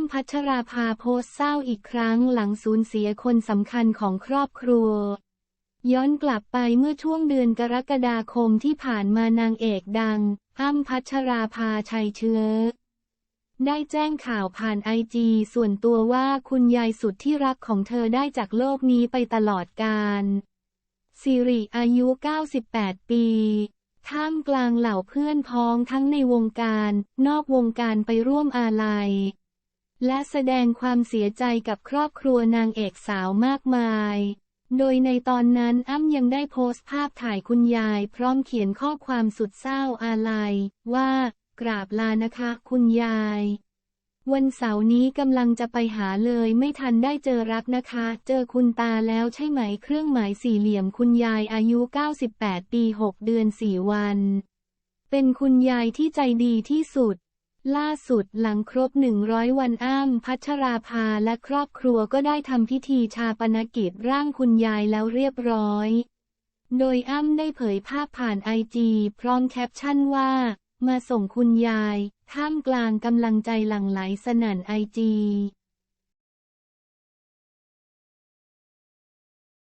ำพัชราภาโพสต์เศร้าอีกครั้งหลังสูญเสียคนสำคัญของครอบครัว ย้อนกลับไปเมื่อช่วงเดือนกรกฎาคมที่ผ่านมานางเอกดังอ้ำพัชราภาชัยเชื้อ ได้แจ้งข่าวผ่านไอจีส่วนตัวว่าคุณยายสุดที่รักของเธอได้จากโลกนี้ไปตลอดกาลสิริอายุ 98 ปีท่ามกลางเหล่าเพื่อนพ้องทั้งในวงการ นอกวงการไปร่วมอาลัย และแสดงความเสียใจกับครอบครัวนางเอกสาวมากมาย โดยในตอนนั้นอ้ำยังได้โพสต์ภาพถ่ายคุณยายพร้อมเขียนข้อความสุดเศร้าอาลัย ว่า กราบลานะคะคุณยาย วันเสาร์นี้กำลังจะไปหาเลยไม่ทันได้เจอรักนะคะ เจอคุณตาแล้วใช่ไหมเครื่องหมายสี่เหลี่ยมคุณยายอายุ 98 ปี 6 เดือน 4 วัน เป็นคุณยายที่ใจดีที่สุด ล่าสุดหลังครบ 100 วันอ้ำพัชราภาและครอบครัวก็ได้ทำพิธีชาปนกิจร่างคุณยายแล้วเรียบร้อย โดยอ้ำได้เผยภาพผ่านไอจีพร้อมแคปชั่นว่า มาส่งคุณยาย ท่ามกลางกำลังใจหลั่งไหลสนั่นไอจี